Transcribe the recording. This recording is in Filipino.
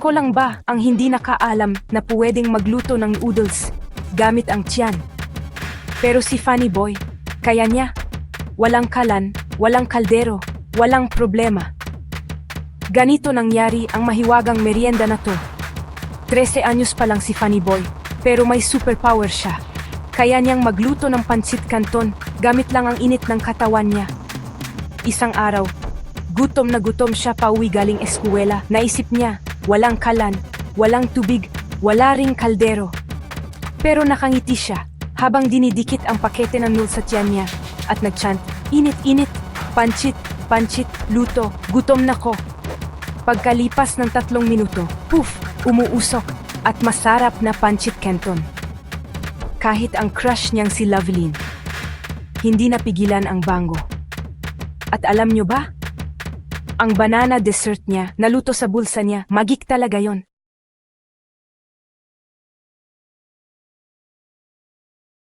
Ako lang ba ang hindi nakaalam na pwedeng magluto ng noodles gamit ang tiyan? Pero si Funny Boy, kaya niya. Walang kalan, walang kaldero, walang problema. Ganito nangyari ang mahiwagang merienda na to. 13 anyos pa lang si Funny Boy, pero may superpower siya. Kaya niyang magluto ng pansit canton gamit lang ang init ng katawan niya. Isang araw, gutom na gutom siya pauwi galing eskwela. Naisip niya, walang kalan, walang tubig, wala ring kaldero. Pero nakangiti siya habang dinidikit ang pakete ng noodles sa tiyan niya at nagchant, init-init, panchit, panchit, luto, gutom na ko. Pagkalipas ng tatlong minuto, poof, umuusok at masarap na panchit canton. Kahit ang crush niyang si Loveline, hindi napigilan ang bango. At alam niyo ba? Ang banana dessert niya, naluto sa bulsa niya, magik talaga yon.